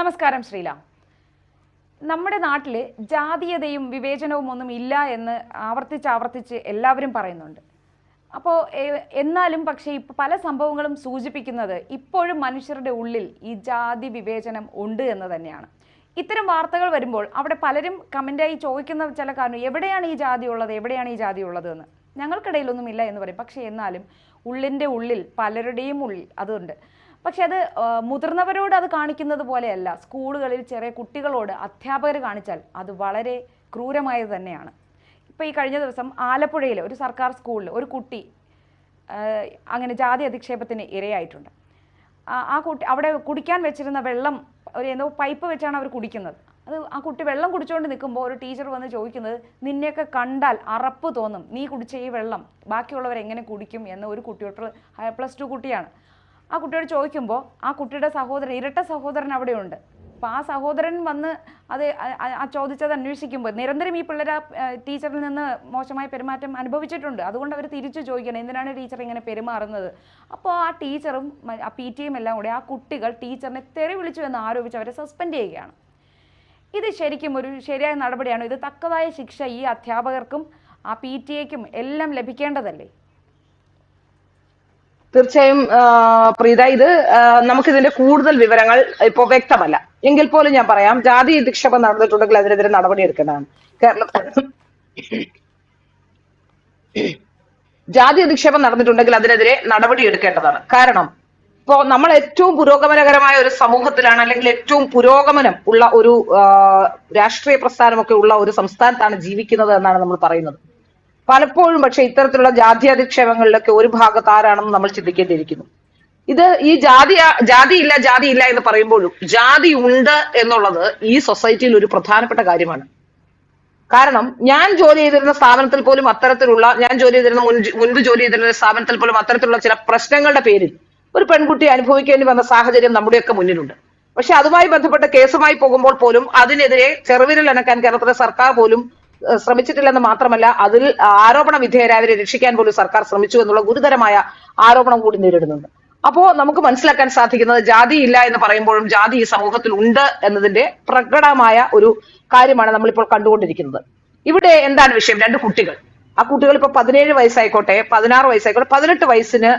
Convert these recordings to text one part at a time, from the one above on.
നമസ്കാരം ശ്രീല. നമ്മുടെ നാട്ടിൽ ജാതീയതയും വിവേചനവും ഒന്നും ഇല്ല എന്ന് ആവർത്തിച്ച് ആവർത്തിച്ച് എല്ലാവരും പറയുന്നുണ്ട്. അപ്പോൾ എന്നാലും പക്ഷേ ഇപ്പോൾ പല സംഭവങ്ങളും സൂചിപ്പിക്കുന്നത് ഇപ്പോഴും മനുഷ്യരുടെ ഉള്ളിൽ ഈ ജാതി വിവേചനം ഉണ്ട് എന്ന് തന്നെയാണ്. ഇത്തരം വാർത്തകൾ വരുമ്പോൾ അവിടെ പലരും കമന്റായി ചോദിക്കുന്ന ചില കാരണം എവിടെയാണ് ഈ ജാതി ഉള്ളത്? എവിടെയാണ് ഈ ജാതി ഉള്ളത്? എന്ന്. ഞങ്ങൾക്കിടയിലൊന്നും ഇല്ല എന്ന് പറയും. പക്ഷേ എന്നാലും ഉള്ളിന്റെ ഉള്ളിൽ പലരുടെയും ഉള്ളിൽ അതുണ്ട്. പക്ഷെ അത് മുതിർന്നവരോട് അത് കാണിക്കുന്നത് പോലെയല്ല. സ്കൂളുകളിൽ ചെറിയ കുട്ടികളോട് അധ്യാപകർ കാണിച്ചാൽ അത് വളരെ ക്രൂരമായത് തന്നെയാണ്. ഇപ്പോൾ ഈ കഴിഞ്ഞ ദിവസം ആലപ്പുഴയിൽ ഒരു സർക്കാർ സ്കൂളിൽ ഒരു കുട്ടി അങ്ങനെ ജാതി അധിക്ഷേപത്തിന് ഇരയായിട്ടുണ്ട്. ആ- കുട്ടി അവിടെ കുടിക്കാൻ വെച്ചിരുന്ന വെള്ളം ഒരു എന്തോ പൈപ്പ് വെച്ചാണ് അവർ കുടിക്കുന്നത്. അത് ആ കുട്ടി വെള്ളം കുടിച്ചുകൊണ്ട് നിൽക്കുമ്പോൾ ഒരു ടീച്ചർ വന്ന് ചോദിക്കുന്നത് നിന്നെയൊക്കെ കണ്ടാൽ അറപ്പ് തോന്നും. നീ കുടിച്ച ഈ വെള്ളം ബാക്കിയുള്ളവർ എങ്ങനെ കുടിക്കും? എന്ന് ഒരു കുട്ടിയോട് പ്ലസ് ടു കുട്ടിയാണ്. ആ കുട്ടിയോട് ചോദിക്കുമ്പോൾ ആ കുട്ടിയുടെ സഹോദരൻ ഇരട്ട സഹോദരൻ അവിടെയുണ്ട്. അപ്പോൾ ആ സഹോദരൻ വന്ന് അത് ആ- ചോദിച്ചത് അന്വേഷിക്കുമ്പോൾ നിരന്തരം ഈ പിള്ളേർ ആ, ടീച്ചറിൽ നിന്ന് മോശമായ പെരുമാറ്റം അനുഭവിച്ചിട്ടുണ്ട്. അതുകൊണ്ട് അവർ തിരിച്ചു ചോദിക്കണം എന്തിനാണ് ടീച്ചർ ഇങ്ങനെ പെരുമാറുന്നത്? അപ്പോൾ ആ ടീച്ചറും ആ പി ടിയും എല്ലാം കൂടെ ആ കുട്ടികൾ ടീച്ചറിനെ തെറി വിളിച്ചു എന്ന് ആരോപിച്ച് അവരെ സസ്പെൻഡ് ചെയ്യുകയാണ്. ഇത് ശരിക്കും ഒരു ശരിയായ നടപടിയാണ്. ഇത് തക്കതായ ശിക്ഷ ഈ അധ്യാപകർക്കും ആ പി ടി എക്കും എല്ലാം ലഭിക്കേണ്ടതല്ലേ? തീർച്ചയായും പ്രീത ഇത് നമുക്ക് നമുക്കിതിന്റെ കൂടുതൽ വിവരങ്ങൾ ഇപ്പോൾ വ്യക്തമല്ല. എങ്കിൽ പോലും ഞാൻ പറയാം ജാതി അധിക്ഷേപം നടന്നിട്ടുണ്ടെങ്കിൽ അതിനെതിരെ നടപടി എടുക്കേണ്ടതാണ്. കേരളത്തിൽ ജാതി അധിക്ഷേപം നടന്നിട്ടുണ്ടെങ്കിൽ അതിനെതിരെ നടപടി എടുക്കേണ്ടതാണ്. കാരണം ഇപ്പോ നമ്മൾ ഏറ്റവും പുരോഗമനകരമായ ഒരു സമൂഹത്തിലാണ് അല്ലെങ്കിൽ ഏറ്റവും പുരോഗമനം ഉള്ള ഒരു രാഷ്ട്രീയ പ്രസ്ഥാനമൊക്കെ ഉള്ള ഒരു സംസ്ഥാനത്താണ് ജീവിക്കുന്നത് എന്നാണ് നമ്മൾ പറയുന്നത്. പലപ്പോഴും പക്ഷെ ഇത്തരത്തിലുള്ള ജാതി അധിക്ഷേപങ്ങളിലൊക്കെ ഒരു ഭാഗത്ത് ആരാണെന്ന് നമ്മൾ ചിന്തിക്കേണ്ടിയിരിക്കുന്നു. ഇത് ഈ ജാതി ജാതി ഇല്ല ജാതി ഇല്ല എന്ന് പറയുമ്പോഴും ജാതി ഉണ്ട് എന്നുള്ളത് ഈ സൊസൈറ്റിയിൽ ഒരു പ്രധാനപ്പെട്ട കാര്യമാണ്. കാരണം ഞാൻ ജോലി ചെയ്തിരുന്ന സ്ഥാപനത്തിൽ പോലും അത്തരത്തിലുള്ള ഞാൻ ജോലി ചെയ്തിരുന്ന മുൻ മുൻപ് ജോലി ചെയ്തിരുന്ന സ്ഥാപനത്തിൽ പോലും അത്തരത്തിലുള്ള ചില പ്രശ്നങ്ങളുടെ പേരിൽ ഒരു പെൺകുട്ടി അനുഭവിക്കേണ്ടി വന്ന സാഹചര്യം നമ്മുടെയൊക്കെ മുന്നിലുണ്ട്. പക്ഷെ അതുമായി ബന്ധപ്പെട്ട കേസുമായി പോകുമ്പോൾ പോലും അതിനെതിരെ ചെറുവിരൽ അനക്കാൻ കേരളത്തിലെ സർക്കാർ പോലും ശ്രമിച്ചിട്ടില്ലെന്ന് മാത്രമല്ല അതിൽ ആരോപണ വിധേയരായവരെ രക്ഷിക്കാൻ പോലും സർക്കാർ ശ്രമിച്ചു എന്നുള്ള ഗുരുതരമായ ആരോപണം കൂടി നേരിടുന്നുണ്ട്. അപ്പോ നമുക്ക് മനസ്സിലാക്കാൻ സാധിക്കുന്നത് ജാതി ഇല്ല എന്ന് പറയുമ്പോഴും ജാതി ഈ സമൂഹത്തിൽ ഉണ്ട് എന്നതിന്റെ പ്രകടമായ ഒരു കാര്യമാണ് നമ്മളിപ്പോൾ കണ്ടുകൊണ്ടിരിക്കുന്നത്. ഇവിടെ എന്താണ് വിഷയം? രണ്ട് കുട്ടികൾ. ആ കുട്ടികൾ ഇപ്പൊ പതിനേഴ് വയസ്സായിക്കോട്ടെ പതിനാറ് വയസ്സായിക്കോട്ടെ പതിനെട്ട് വയസ്സിന്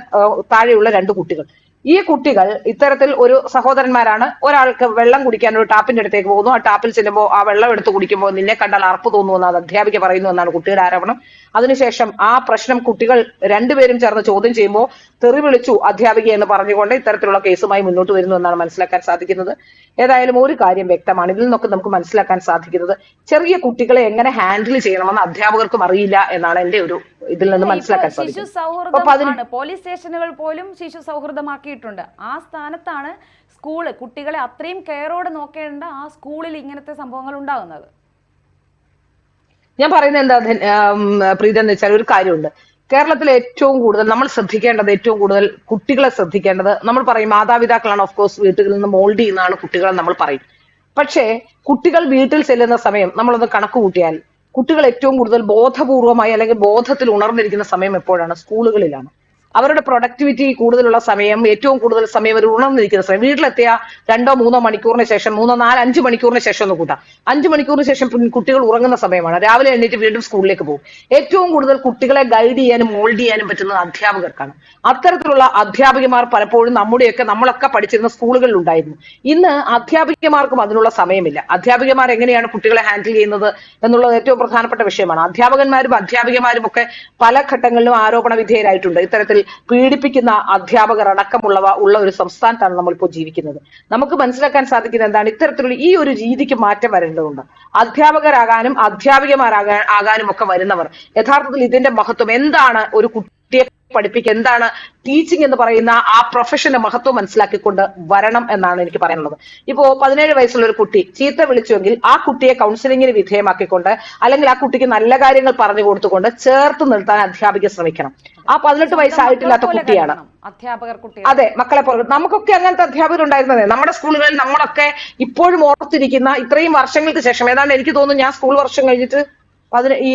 താഴെയുള്ള രണ്ട് കുട്ടികൾ. ഈ കുട്ടികൾ ഇത്തരത്തിൽ ഒരു സഹോദരന്മാരാണ്. ഒരാൾക്ക് വെള്ളം കുടിക്കാൻ ഒരു ടാപ്പിന്റെ അടുത്തേക്ക് പോകുന്നു. ആ ടാപ്പിൽ ചെല്ലുമ്പോൾ ആ വെള്ളം എടുത്ത് കുടിക്കുമ്പോൾ നിന്നെ കണ്ടാൽ അറപ്പ് തോന്നുമെന്ന് അത് അധ്യാപിക പറയുന്നു എന്നാണ് കുട്ടിയുടെ ആരോപണം. അതിനുശേഷം ആ പ്രശ്നം കുട്ടികൾ രണ്ടുപേരും ചേർന്ന് ചോദ്യം ചെയ്യുമ്പോൾ തെറി വിളിച്ചു അധ്യാപിക എന്ന് പറഞ്ഞുകൊണ്ട് ഇത്തരത്തിലുള്ള കേസുമായി മുന്നോട്ട് വരുന്നു എന്നാണ് മനസ്സിലാക്കാൻ സാധിക്കുന്നത്. ഏതായാലും ഒരു കാര്യം വ്യക്തമാണ്. ഇതിൽ നിന്നൊക്കെ നമുക്ക് മനസ്സിലാക്കാൻ സാധിക്കുന്നത് ചെറിയ കുട്ടികളെ എങ്ങനെ ഹാൻഡിൽ ചെയ്യണമെന്ന് അധ്യാപകർക്കും അറിയില്ല എന്നാണ് എന്റെ ഒരു ഇതിൽ നിന്ന് മനസ്സിലാക്കാൻ സാധിക്കുന്നത്. പോലീസ് സ്റ്റേഷനുകൾ പോലും ശിശു സൗഹൃദമാക്കിയിട്ടുണ്ട്. ആ സ്ഥാനത്താണ് സ്കൂൾ കുട്ടികളെ അത്രയും കെയറോടെ നോക്കേണ്ട ആ സ്കൂളിൽ ഇങ്ങനത്തെ സംഭവങ്ങൾ ഉണ്ടാകുന്നത്. ഞാൻ പറയുന്നത് എന്താ പ്രീത എന്ന് വെച്ചാൽ ഒരു കാര്യമുണ്ട്. കേരളത്തിൽ ഏറ്റവും കൂടുതൽ നമ്മൾ ശ്രദ്ധിക്കേണ്ടത് ഏറ്റവും കൂടുതൽ കുട്ടികളെ ശ്രദ്ധിക്കേണ്ടത് നമ്മൾ പറയും മാതാപിതാക്കളാണ് ഓഫ് കോഴ്സ് വീട്ടിൽ നിന്ന് മോൾഡ് ചെയ്യുന്നതാണ് കുട്ടികളെ നമ്മൾ പറയും. പക്ഷേ കുട്ടികൾ വീട്ടിൽ ചെല്ലുന്ന സമയം നമ്മളൊന്ന് കണക്ക് കൂട്ടിയാൽ കുട്ടികൾ ഏറ്റവും കൂടുതൽ ബോധപൂർവമായി അല്ലെങ്കിൽ ബോധത്തിൽ ഉണർന്നിരിക്കുന്ന സമയം എപ്പോഴാണ്? സ്കൂളുകളിലാണ്. അവരുടെ പ്രൊഡക്ടിവിറ്റി കൂടുതലുള്ള സമയം ഏറ്റവും കൂടുതൽ സമയം അവർ ഉണർന്നിരിക്കുന്ന സമയം. വീട്ടിലെത്തിയ രണ്ടോ മൂന്നോ മണിക്കൂറിന് ശേഷം മൂന്നോ നാല് അഞ്ച് മണിക്കൂറിന് ശേഷം ഒന്ന് കൂട്ടാം. അഞ്ച് മണിക്കൂറിന് ശേഷം കുട്ടികൾ ഉറങ്ങുന്ന സമയമാണ്. രാവിലെ എണ്ണീറ്റ് വീണ്ടും സ്കൂളിലേക്ക് പോകും. ഏറ്റവും കൂടുതൽ കുട്ടികളെ ഗൈഡ് ചെയ്യാനും മോൾഡ് ചെയ്യാനും പറ്റുന്നത് അധ്യാപകർക്കാണ്. അത്തരത്തിലുള്ള അധ്യാപികമാർ പലപ്പോഴും നമ്മുടെയൊക്കെ നമ്മളൊക്കെ പഠിച്ചിരുന്ന സ്കൂളുകളിൽ ഉണ്ടായിരുന്നു. ഇന്ന് അധ്യാപികമാർക്കും അതിനുള്ള സമയമില്ല. അധ്യാപികമാർ എങ്ങനെയാണ് കുട്ടികളെ ഹാൻഡിൽ ചെയ്യുന്നത് എന്നുള്ളത് ഏറ്റവും പ്രധാനപ്പെട്ട വിഷയമാണ്. അധ്യാപകന്മാരും അധ്യാപികമാരും ഒക്കെ പല ഘട്ടങ്ങളിലും ആരോപണ വിധേയരായിട്ടുണ്ട്. ഇത്തരത്തിൽ പീഡിപ്പിക്കുന്ന അധ്യാപകർ അടക്കമുള്ളവ ഉള്ള ഒരു സംസ്ഥാനത്താണ് നമ്മളിപ്പോൾ ജീവിക്കുന്നത്. നമുക്ക് മനസ്സിലാക്കാൻ സാധിക്കുന്നത് എന്താണ്? ഇത്തരത്തിലുള്ള ഈ ഒരു രീതിക്ക് മാറ്റം വരേണ്ടതുണ്ട്. അധ്യാപകരാകാനും അധ്യാപികമാരാകാൻ ആകാനും ഒക്കെ വരുന്നവർ. യഥാർത്ഥത്തിൽ ഇതിന്റെ മഹത്വം എന്താണ്? ഒരു കുട്ടിയെ പഠിപ്പിക്കുക. എന്താണ് ടീച്ചിങ് എന്ന് പറയുന്ന ആ പ്രൊഫഷന്റെ മഹത്വം മനസ്സിലാക്കിക്കൊണ്ട് വരണം എന്നാണ് എനിക്ക് പറയാനുള്ളത് ഇപ്പോ പതിനേഴ് വയസ്സുള്ള ഒരു കുട്ടി ചീത്ത വിളിച്ചുവെങ്കിൽ ആ കുട്ടിയെ കൗൺസിലിങ്ങിന് വിധേയമാക്കിക്കൊണ്ട് അല്ലെങ്കിൽ ആ കുട്ടിക്ക് നല്ല കാര്യങ്ങൾ പറഞ്ഞു കൊടുത്തുകൊണ്ട് ചേർത്ത് നിർത്താൻ അധ്യാപിക ശ്രമിക്കണം. ആ പതിനെട്ട് വയസ്സായിട്ടില്ലാത്ത കുട്ടിയാണ്. അധ്യാപകർ അതെ മക്കളെ പോലെ. നമുക്കൊക്കെ അങ്ങനത്തെ അധ്യാപകർ ഉണ്ടായിരുന്നതേ. നമ്മുടെ സ്കൂളുകളിൽ നമ്മളൊക്കെ ഇപ്പോഴും ഓർത്തിരിക്കുന്ന ഇത്രയും വർഷങ്ങൾക്ക് ശേഷം ഏതാണ്ട് എനിക്ക് തോന്നുന്നു ഞാൻ സ്കൂൾ വർഷം കഴിഞ്ഞിട്ട് പതിന ഈ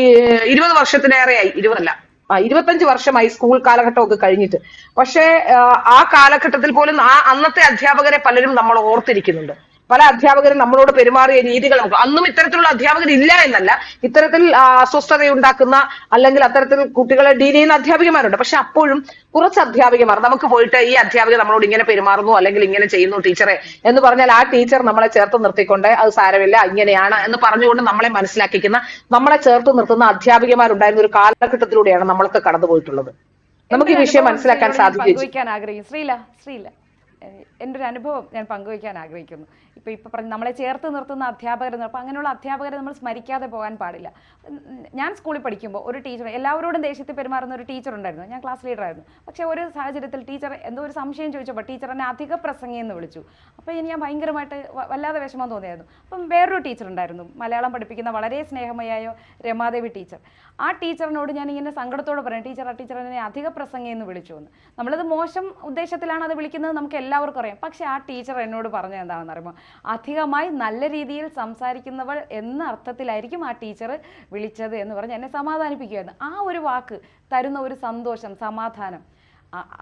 ഇരുപത് വർഷത്തിലേറെയായി ഇരുപതല്ല. ആ ഇരുപത്തഞ്ച് വർഷമായി സ്കൂൾ കാലഘട്ടമൊക്കെ കഴിഞ്ഞിട്ട്. പക്ഷേ ആ, കാലഘട്ടത്തിൽ പോലും ആ അന്നത്തെ അധ്യാപകരെ പലരും നമ്മൾ ഓർത്തിരിക്കുന്നുണ്ട്. പല അധ്യാപകരും നമ്മളോട് പെരുമാറിയ രീതികൾ നമുക്ക് അന്നും ഇത്തരത്തിലുള്ള അധ്യാപകർ ഇല്ല എന്നല്ല. ഇത്തരത്തിൽ അസ്വസ്ഥതയുണ്ടാക്കുന്ന അല്ലെങ്കിൽ അത്തരത്തിൽ കുട്ടികളെ ഡീൽ ചെയ്യുന്ന അധ്യാപികമാരുണ്ട്. പക്ഷെ അപ്പോഴും കുറച്ച് അധ്യാപികമാർ നമുക്ക് പോയിട്ട് ഈ അധ്യാപിക നമ്മളോട് ഇങ്ങനെ പെരുമാറുന്നു അല്ലെങ്കിൽ ഇങ്ങനെ ചെയ്യുന്നു ടീച്ചറെ എന്ന് പറഞ്ഞാൽ ആ ടീച്ചർ നമ്മളെ ചേർത്ത് നിർത്തിക്കൊണ്ട് അത് സാരമില്ല ഇങ്ങനെയാണ് എന്ന് പറഞ്ഞുകൊണ്ട് നമ്മളെ മനസ്സിലാക്കിക്കുന്ന നമ്മളെ ചേർത്ത് നിർത്തുന്ന അധ്യാപികമാരുണ്ടായിരുന്ന ഒരു കാലഘട്ടത്തിലൂടെയാണ് നമ്മൾക്ക് കടന്നുപോയിട്ടുള്ളത്. നമുക്ക് ഈ വിഷയം മനസ്സിലാക്കാൻ സാധിക്കും എന്റെ ആഗ്രഹിക്കുന്നു. ശ്രീല ശ്രീല ഏഹ് എന്റെ ഒരു അനുഭവം ഞാൻ പങ്കുവയ്ക്കാൻ ആഗ്രഹിക്കുന്നു. ഇപ്പൊ ഇപ്പൊ പറഞ്ഞു നമ്മളെ ചേർത്ത് നിർത്തുന്ന അധ്യാപകർ അപ്പൊ അങ്ങനെയുള്ള അധ്യാപകരെ നമ്മൾ സ്മരിക്കാതെ പോകാൻ പാടില്ല. ഞാൻ സ്കൂളിൽ പഠിക്കുമ്പോൾ ഒരു ടീച്ചർ എല്ലാവരോടും ദേഷ്യത്തിൽ പെരുമാറുന്ന ഒരു ടീച്ചർ ഉണ്ടായിരുന്നു. ഞാൻ ക്ലാസ് ലീഡർ ആയിരുന്നു. പക്ഷേ ഒരു സാഹചര്യത്തിൽ ടീച്ചർ എന്തോ ഒരു സംശയം ചോദിച്ചപ്പോൾ ടീച്ചർ എന്നെ അധിക പ്രസംഗി എന്ന് വിളിച്ചു. അപ്പോൾ ഇനി ഞാൻ ഭയങ്കരമായിട്ട് വല്ലാതെ വിഷമം തോന്നിയായിരുന്നു. അപ്പം വേറൊരു ടീച്ചർ ഉണ്ടായിരുന്നു. മലയാളം പഠിപ്പിക്കുന്ന വളരെ സ്നേഹമയായ രമാദേവി ടീച്ചർ. ആ ടീച്ചറിനോട് ഞാൻ ഇങ്ങനെ സങ്കടത്തോടെ പറയാം ടീച്ചർ ആ ടീച്ചർ എന്നെ അധിക പ്രസംഗി എന്ന് വിളിച്ചു എന്ന്. നമ്മളത് മോശം ഉദ്ദേശത്തിലാണ് അത് വിളിക്കുന്നത് നമുക്ക് എല്ലാവർക്കും അറിയാം. പക്ഷേ ആ ടീച്ചർ എന്നോട് പറഞ്ഞത് എന്താണെന്ന് അറിയുമ്പോൾ അധികമായി നല്ല രീതിയിൽ സംസാരിക്കുന്നവൾ എന്ന അർത്ഥത്തിലായിരിക്കും ആ ടീച്ചർ വിളിച്ചത് എന്ന് പറഞ്ഞ് എന്നെ സമാധാനിപ്പിക്കുമായിരുന്നു ആ ഒരു വാക്ക് തരുന്ന ഒരു സന്തോഷം സമാധാനം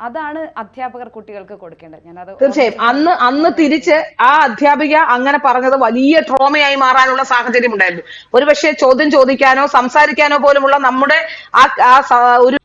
അതാണ് അധ്യാപകർ കുട്ടികൾക്ക് കൊടുക്കേണ്ടത്. ഞാനത് തീർച്ചയായും. അന്ന് അന്ന് തിരിച്ച് ആ അധ്യാപിക അങ്ങനെ പറഞ്ഞത് വലിയ ട്രോമയായി മാറാനുള്ള സാഹചര്യം ഉണ്ടായിരുന്നു. ഒരുപക്ഷെ ചോദ്യം ചോദിക്കാനോ സംസാരിക്കാനോ പോലുമുള്ള നമ്മുടെ ആ ഒരു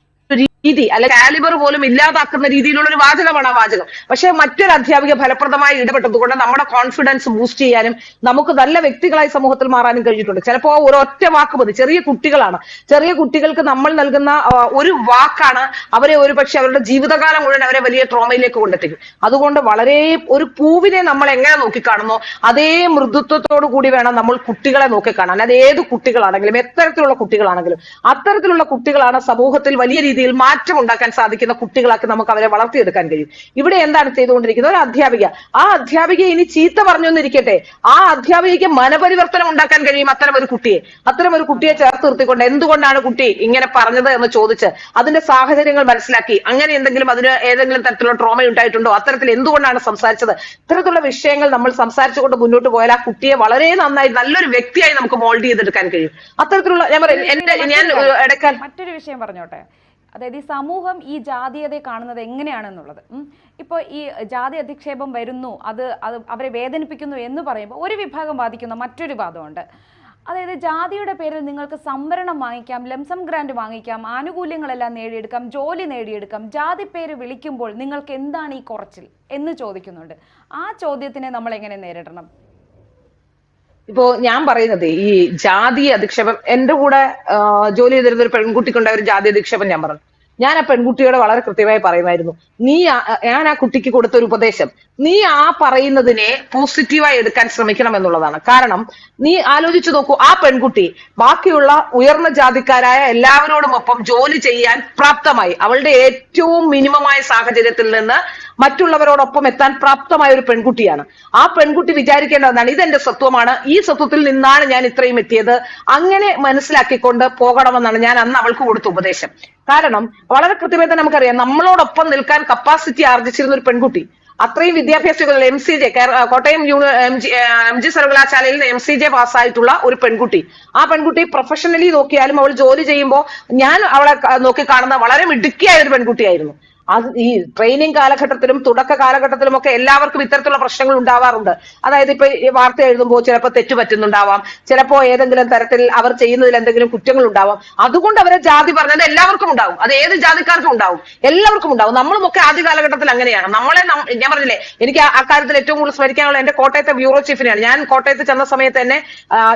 രീതി അല്ലെ കാലിബർ പോലും ഇല്ലാതാക്കുന്ന രീതിയിലുള്ള ഒരു വാചകമാണ് ആ വാചകം. പക്ഷെ മറ്റൊരു അധ്യാപിക ഫലപ്രദമായി ഇടപെട്ടതുകൊണ്ട് നമ്മുടെ കോൺഫിഡൻസ് ബൂസ്റ്റ് ചെയ്യാനും നമുക്ക് നല്ല വ്യക്തികളായി സമൂഹത്തിൽ മാറാനും കഴിഞ്ഞിട്ടുണ്ട്. ചിലപ്പോ ഒരൊറ്റ വാക്ക് മതി. ചെറിയ കുട്ടികളാണ്. ചെറിയ കുട്ടികൾക്ക് നമ്മൾ നൽകുന്ന ഒരു വാക്കാണ് അവരെ ഒരു പക്ഷെ അവരുടെ ജീവിതകാലം മുഴുവൻ അവരെ വലിയ ട്രോമയിലേക്ക് കൊണ്ടെത്തിക്കും. അതുകൊണ്ട് വളരെ ഒരു പൂവിനെ നമ്മൾ എങ്ങനെ നോക്കിക്കാണുന്നോ അതേ മൃദുത്വത്തോടു കൂടി വേണം നമ്മൾ കുട്ടികളെ നോക്കിക്കാണാൻ. അത് ഏത് കുട്ടികളാണെങ്കിലും എത്തരത്തിലുള്ള കുട്ടികളാണെങ്കിലും. അത്തരത്തിലുള്ള കുട്ടികളാണ് സമൂഹത്തിൽ വലിയ രീതിയിൽ മാറ്റം ഉണ്ടാക്കാൻ സാധിക്കുന്ന കുട്ടികളാക്കി നമുക്ക് അവരെ വളർത്തിയെടുക്കാൻ കഴിയും. ഇവിടെ എന്താണ് ചെയ്തുകൊണ്ടിരിക്കുന്നത്? ഒരു അധ്യാപിക. ആ അധ്യാപിക ഇനി ചീത്ത പറഞ്ഞു എന്നിരിക്കട്ടെ ആ അധ്യാപികയ്ക്ക് മനപരിവർത്തനം ഉണ്ടാക്കാൻ കഴിയും അത്തരം ഒരു കുട്ടിയെ. അത്തരം ഒരു കുട്ടിയെ ചേർത്ത് നിർത്തിക്കൊണ്ട് എന്തുകൊണ്ടാണ് കുട്ടി ഇങ്ങനെ പറഞ്ഞത് എന്ന് ചോദിച്ച് അതിന്റെ സാഹചര്യങ്ങൾ മനസ്സിലാക്കി. അങ്ങനെ എന്തെങ്കിലും അതിന് ഏതെങ്കിലും തരത്തിലുള്ള ട്രോമ ഉണ്ടായിട്ടുണ്ടോ? അത്തരത്തിൽ എന്തുകൊണ്ടാണ് സംസാരിച്ചത്? ഇത്തരത്തിലുള്ള വിഷയങ്ങൾ നമ്മൾ സംസാരിച്ചുകൊണ്ട് മുന്നോട്ട് പോയാൽ ആ കുട്ടിയെ വളരെ നന്നായി നല്ലൊരു വ്യക്തിയായി നമുക്ക് മോൾഡ് ചെയ്തെടുക്കാൻ കഴിയും. അത്തരത്തിലുള്ള ഞാൻ പറയുന്നത് എന്റെ ഞാൻ ഇടയ്ക്കാൻ മറ്റൊരു വിഷയം പറഞ്ഞോട്ടെ. അതായത് ഈ സമൂഹം ഈ ജാതീയതയെ കാണുന്നത് എങ്ങനെയാണെന്നുള്ളത്. ഇപ്പോൾ ഈ ജാതി അധിക്ഷേപം വരുന്നു അത് അത് അവരെ വേദനിപ്പിക്കുന്നു എന്ന് പറയുമ്പോൾ ഒരു വിഭാഗം ബാധിക്കുന്ന മറ്റൊരു വാദമുണ്ട് അതായത് ജാതിയുടെ പേരിൽ നിങ്ങൾക്ക് സംവരണം വാങ്ങിക്കാം ലംസം ഗ്രാൻഡ് വാങ്ങിക്കാം ആനുകൂല്യങ്ങളെല്ലാം നേടിയെടുക്കാം ജോലി നേടിയെടുക്കാം ജാതി പേര് വിളിക്കുമ്പോൾ നിങ്ങൾക്ക് എന്താണ് ഈ കുറച്ചിൽ എന്ന് ചോദിക്കുന്നുണ്ട്. ആ ചോദ്യത്തിനെ നമ്മൾ എങ്ങനെ നേരിടണം? ഇപ്പോ ഞാൻ പറയുന്നത് ഈ ജാതി അധിക്ഷേപം എന്റെ കൂടെ ജോലി ചെയ്തിരുന്ന ഒരു പെൺകുട്ടിക്കുണ്ടായ ഒരു ജാതി അധിക്ഷേപം ഞാൻ പറഞ്ഞു. ഞാൻ ആ പെൺകുട്ടിയോട് വളരെ കൃത്യമായി പറയുമായിരുന്നു. നീ ഞാൻ ആ കുട്ടിക്ക് കൊടുത്ത ഒരു ഉപദേശം. നീ ആ പറയുന്നതിനെ പോസിറ്റീവായി എടുക്കാൻ ശ്രമിക്കണം എന്നുള്ളതാണ്. കാരണം നീ ആലോചിച്ചു നോക്കൂ ആ പെൺകുട്ടി ബാക്കിയുള്ള ഉയർന്ന ജാതിക്കാരായ എല്ലാവരോടും ഒപ്പം ജോലി ചെയ്യാൻ പ്രാപ്തമായി. അവളുടെ ഏറ്റവും മിനിമമായ സാഹചര്യത്തിൽ നിന്ന് മറ്റുള്ളവരോടൊപ്പം എത്താൻ പ്രാപ്തമായ ഒരു പെൺകുട്ടിയാണ്. ആ പെൺകുട്ടി വിചാരിക്കേണ്ടതാണ് ഇതെന്റെ സ്വത്വമാണ് ഈ സ്വത്വത്തിൽ നിന്നാണ് ഞാൻ ഇത്രയും എത്തിയത്. അങ്ങനെ മനസ്സിലാക്കിക്കൊണ്ട് പോകണമെന്നാണ് ഞാൻ അന്ന് അവൾക്ക് കൊടുത്ത ഉപദേശം. കാരണം വളരെ കൃത്യമായി തന്നെ നമുക്കറിയാം നമ്മളോടൊപ്പം നിൽക്കാൻ കപ്പാസിറ്റി ആർജിച്ചിരുന്ന ഒരു പെൺകുട്ടി. അത്രയും വിദ്യാഭ്യാസ M C J Kottayam M G സർവകലാശാലയിൽ നിന്ന് എം സി ജെ പാസ്സായിട്ടുള്ള ഒരു പെൺകുട്ടി. ആ പെൺകുട്ടി പ്രൊഫഷണലി നോക്കിയാലും അവൾ ജോലി ചെയ്യുമ്പോൾ ഞാൻ അവളെ നോക്കി കാണുന്ന വളരെ മിടുക്കിയായ ഒരു പെൺകുട്ടിയായിരുന്നു. അത് ഈ ട്രെയിനിങ് കാലഘട്ടത്തിലും തുടക്ക കാലഘട്ടത്തിലും ഒക്കെ എല്ലാവർക്കും ഇത്തരത്തിലുള്ള പ്രശ്നങ്ങൾ ഉണ്ടാവാറുണ്ട്. അതായത് ഇപ്പൊ വാർത്ത എഴുതുമ്പോൾ ചിലപ്പോൾ തെറ്റ് പറ്റുന്നുണ്ടാവാം. ചിലപ്പോ ഏതെങ്കിലും തരത്തിൽ അവർ ചെയ്യുന്നതിൽ എന്തെങ്കിലും കുറ്റങ്ങൾ ഉണ്ടാവാം. അതുകൊണ്ട് അവരെ ജാതി പറഞ്ഞത് എല്ലാവർക്കും ഉണ്ടാവും. അത് ഏത് ജാതിക്കാർക്കും ഉണ്ടാവും? എല്ലാവർക്കും ഉണ്ടാവും. നമ്മളും ഒക്കെ ആദ്യ കാലഘട്ടത്തിൽ അങ്ങനെയാണ്. നമ്മളെ ഞാൻ പറഞ്ഞില്ലേ എനിക്ക് ആ- അക്കാര്യത്തിൽ ഏറ്റവും കൂടുതൽ സ്മരിക്കാനുള്ള എന്റെ കോട്ടയത്തെ ബ്യൂറോ ചീഫിനെയാണ്. ഞാൻ കോട്ടയത്ത് ചെന്ന സമയത്ത് തന്നെ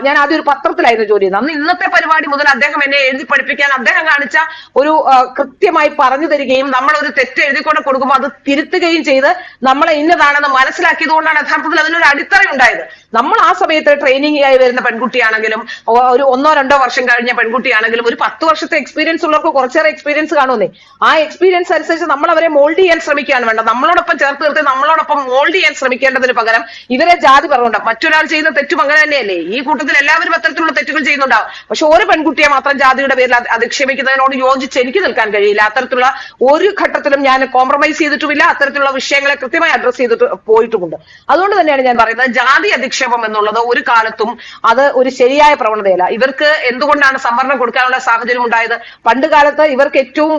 ഞാൻ ആദ്യം ഒരു പത്രത്തിലായിരുന്നു ജോലി ചെയ്യുന്നത്. അന്ന് ഇന്നത്തെ പരിപാടി മുതൽ അദ്ദേഹം എന്നെ എഴുതി പഠിപ്പിക്കാൻ അദ്ദേഹം കാണിച്ച ഒരു കൃത്യമായി പറഞ്ഞു തരികയും നമ്മൾ ഒരു എഴുതി കൊണ്ട് കൊടുക്കുമ്പോൾ അത് തിരുത്തുകയും ചെയ്ത് നമ്മളെ ഇന്നതാണെന്ന് മനസ്സിലാക്കിയത് കൊണ്ടാണ് യഥാർത്ഥത്തിൽ അതിനൊരു അടിത്തറ ഉണ്ടായത് നമ്മൾ ആ സമയത്ത് ട്രെയിനിങ് ആയി വരുന്ന പെൺകുട്ടിയാണെങ്കിലും ഒരു ഒന്നോ രണ്ടോ വർഷം കഴിഞ്ഞ പെൺകുട്ടിയാണെങ്കിലും ഒരു പത്ത് വർഷത്തെ എക്സ്പീരിയൻസ് ഉള്ളവർക്ക് കുറച്ചേറെ എക്സ്പീരിയൻസ് കാണുന്നേ ആ എക്സ്പീരിയൻസ് അനുസരിച്ച് നമ്മൾ അവരെ മോൾഡ് ചെയ്യാൻ ശ്രമിക്കുകയാണ് വേണ്ടത്. നമ്മളോടൊപ്പം ചേർത്ത് നിർത്തി നമ്മളോടൊപ്പം മോൾഡ് ചെയ്യാൻ ശ്രമിക്കേണ്ടതിന് പകരം ഇവരെ ജാതി പറഞ്ഞുകൊണ്ട്. മറ്റൊരാൾ ചെയ്യുന്ന തെറ്റും അങ്ങനെ തന്നെയല്ലേ? ഈ കൂട്ടത്തിൽ എല്ലാവരും അത്തരത്തിലുള്ള തെറ്റുകൾ ചെയ്യുന്നുണ്ടാവും. പക്ഷെ ഒരു പെൺകുട്ടിയെ മാത്രം ജാതിയുടെ പേരിൽ അധ- അധിക്ഷേപിക്കുന്നതിനോട് യോജിച്ച് എനിക്ക് നിൽക്കാൻ കഴിയില്ല. അത്തരത്തിലുള്ള ഒരു ഘട്ടത്തിലും ഞാൻ കോംപ്രമൈസ് ചെയ്തിട്ടുമില്ല. അത്തരത്തിലുള്ള വിഷയങ്ങളെ കൃത്യമായി അഡ്രസ് ചെയ്തിട്ട് പോയിട്ടുമുണ്ട്. അതുകൊണ്ട് തന്നെയാണ് ഞാൻ പറയുന്നത് ജാതി അധിക്ഷേപം എന്നുള്ളത് ഒരു കാലത്തും അത് ഒരു ശരിയായ പ്രവണതയല്ല. ഇവർക്ക് എന്തുകൊണ്ടാണ് സംവരണം കൊടുക്കാനുള്ള സാഹചര്യം ഉണ്ടായത്? പണ്ട് കാലത്ത് ഇവർക്ക് ഏറ്റവും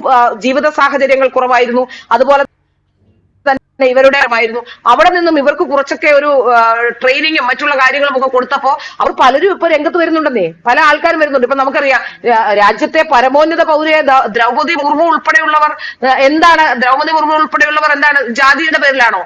ജീവിത സാഹചര്യങ്ങൾ കുറവായിരുന്നു. അതുപോലെ തന്നെ ഇവരുടെ ആയിരുന്നു. അവിടെ നിന്നും ഇവർക്ക് കുറച്ചൊക്കെ ഒരു ട്രെയിനിങ്ങും മറ്റുള്ള കാര്യങ്ങളും ഒക്കെ കൊടുത്തപ്പോ അവർ പലരും ഇപ്പൊ രംഗത്ത് വരുന്നുണ്ടെന്നേ. പല ആൾക്കാരും വരുന്നുണ്ട്. ഇപ്പൊ നമുക്കറിയാം രാജ്യത്തെ പരമോന്നത പൗരയെ ദ്രൗപതി മുർമു ഉൾപ്പെടെയുള്ളവർ എന്താണ് ദ്രൗപദി മുർമു ഉൾപ്പെടെയുള്ളവർ എന്താണ് ജാതിയുടെ പേരിലാണോ?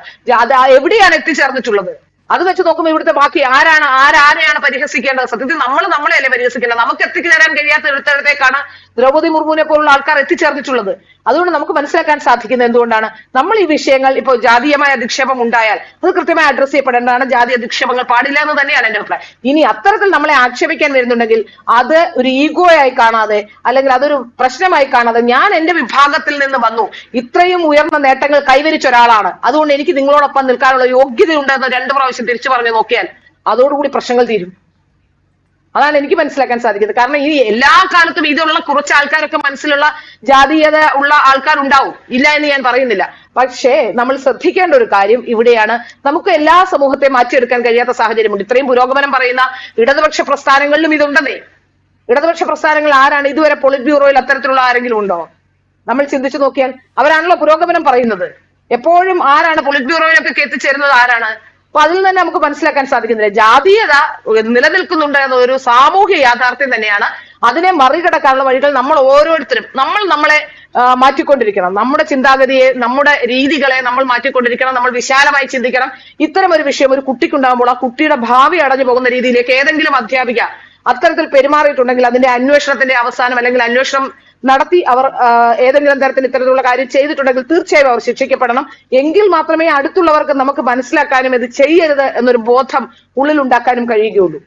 എവിടെയാണ് എത്തിച്ചേർന്നിട്ടുള്ളത്? അത് വെച്ച് നോക്കുമ്പോൾ ഇവിടുത്തെ ബാക്കി ആരാണ് ആരാരെയാണ് പരിഹസിക്കേണ്ടത്? സത്യത്തിൽ നമ്മൾ നമ്മളെയല്ലേ പരിഹസിക്കേണ്ടത്? നമുക്ക് എത്തിച്ചേരാൻ കഴിയാത്ത ഇടത്തേക്കാണ് ദ്രൗപദി മുർമുവിനെ പോലുള്ള ആൾക്കാർ എത്തിച്ചേർന്നിട്ടുള്ളത്. അതുകൊണ്ട് നമുക്ക് മനസ്സിലാക്കാൻ സാധിക്കുന്നത് എന്തുകൊണ്ടാണ്? നമ്മൾ ഈ വിഷയങ്ങൾ ഇപ്പോൾ ജാതീയമായ അധിക്ഷേപം ഉണ്ടായാൽ അത് കൃത്യമായി അഡ്രസ് ചെയ്യപ്പെടേണ്ടതാണ്. ജാതി അധിക്ഷേപങ്ങൾ പാടില്ല എന്ന് തന്നെയാണ് എന്റെ അഭിപ്രായം. ഇനി അത്തരത്തിൽ നമ്മളെ ആക്ഷേപിക്കാൻ വരുന്നുണ്ടെങ്കിൽ അത് ഒരു ഈഗോയായി കാണാതെ അല്ലെങ്കിൽ അതൊരു പ്രശ്നമായി കാണാതെ ഞാൻ എന്റെ വിഭാഗത്തിൽ നിന്ന് വന്നു. ഇത്രയും ഉയർന്ന നേട്ടങ്ങൾ കൈവരിച്ച ഒരാളാണ്. അതുകൊണ്ട് എനിക്ക് നിങ്ങളോടൊപ്പം നിൽക്കാനുള്ള യോഗ്യതയുണ്ടെന്ന് രണ്ട് പ്രാവശ്യം തിരിച്ചു പറഞ്ഞു നോക്കിയാൽ അതോടുകൂടി പ്രശ്നങ്ങൾ തീരും. അതാണ് എനിക്ക് മനസ്സിലാക്കാൻ സാധിക്കുന്നത്. കാരണം ഈ എല്ലാ കാലത്തും ഇതുള്ള കുറച്ച് ആൾക്കാരൊക്കെ മനസ്സിലുള്ള ജാതീയത ഉള്ള ആൾക്കാരുണ്ടാവും. ഇല്ല എന്ന് ഞാൻ പറയുന്നില്ല. പക്ഷേ നമ്മൾ ശ്രദ്ധിക്കേണ്ട ഒരു കാര്യം ഇവിടെയാണ്. നമുക്ക് എല്ലാ സമൂഹത്തെ മാറ്റിയെടുക്കാൻ കഴിയാത്ത സാഹചര്യമുണ്ട്. ഇത്രയും പുരോഗമനം പറയുന്ന ഇടതുപക്ഷ പ്രസ്ഥാനങ്ങളിലും ഇതുണ്ടെന്നേ. ഇടതുപക്ഷ പ്രസ്ഥാനങ്ങൾ ആരാണ്? ഇതുവരെ പൊളിറ്റ് ബ്യൂറോയിൽ അത്തരത്തിലുള്ള ആരെങ്കിലും ഉണ്ടോ? നമ്മൾ ചിന്തിച്ചു നോക്കിയാൽ അവരാണല്ലോ പുരോഗമനം പറയുന്നത്. എപ്പോഴും ആരാണ് പൊളിറ്റ് ബ്യൂറോയിലൊക്കെ എത്തിച്ചേരുന്നത്? ആരാണ്? അപ്പൊ അതിൽ തന്നെ നമുക്ക് മനസ്സിലാക്കാൻ സാധിക്കുന്നില്ല? ജാതീയത നിലനിൽക്കുന്നുണ്ട് എന്ന ഒരു സാമൂഹ്യ യാഥാർത്ഥ്യം തന്നെയാണ്. അതിനെ മറികടക്കാനുള്ള വഴികൾ നമ്മൾ ഓരോരുത്തരും നമ്മൾ നമ്മളെ മാറ്റിക്കൊണ്ടിരിക്കണം. നമ്മുടെ ചിന്താഗതിയെ നമ്മുടെ രീതികളെ നമ്മൾ മാറ്റിക്കൊണ്ടിരിക്കണം. നമ്മൾ വിശാലമായി ചിന്തിക്കണം. ഇത്തരം ഒരു വിഷയം ഒരു കുട്ടിക്കുണ്ടാകുമ്പോൾ ആ കുട്ടിയുടെ ഭാവി അടഞ്ഞു പോകുന്ന രീതിയിലേക്ക് ഏതെങ്കിലും അധ്യാപിക അത്തരത്തിൽ പെരുമാറിയിട്ടുണ്ടെങ്കിൽ അതിന്റെ അന്വേഷണത്തിന്റെ അവസാനം അല്ലെങ്കിൽ അന്വേഷണം നടത്തി അവർ ഏതെങ്കിലും തരത്തിൽ ഇത്തരത്തിലുള്ള കാര്യം ചെയ്തിട്ടുണ്ടെങ്കിൽ തീർച്ചയായും അവർ ശിക്ഷിക്കപ്പെടണം. എങ്കിൽ മാത്രമേ അടുത്തുള്ളവർക്ക് നമുക്ക് മനസ്സിലാക്കാനും ഇത് ചെയ്യരുത് എന്നൊരു ബോധം ഉള്ളിൽ ഉണ്ടാക്കാനും കഴിയുകയുള്ളൂ.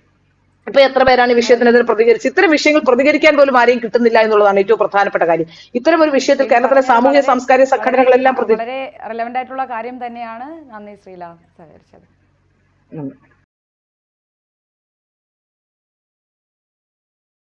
ഇപ്പൊ എത്ര പേരാണ് ഈ വിഷയത്തിനെതിരെ പ്രതികരിച്ച് ഇത്തരം വിഷയങ്ങൾ പ്രതികരിക്കാൻ പോലും ആരെയും കിട്ടുന്നില്ല എന്നുള്ളതാണ് ഏറ്റവും പ്രധാനപ്പെട്ട കാര്യം. ഇത്തരം ഒരു വിഷയത്തിൽ കേരളത്തിലെ സാമൂഹ്യ സാംസ്കാരിക സംഘടനകളെല്ലാം വളരെ റെലവെന്റ് ആയിട്ടുള്ള കാര്യം തന്നെയാണ് നന്ദി ശ്രീല സഹകരിച്ചത്.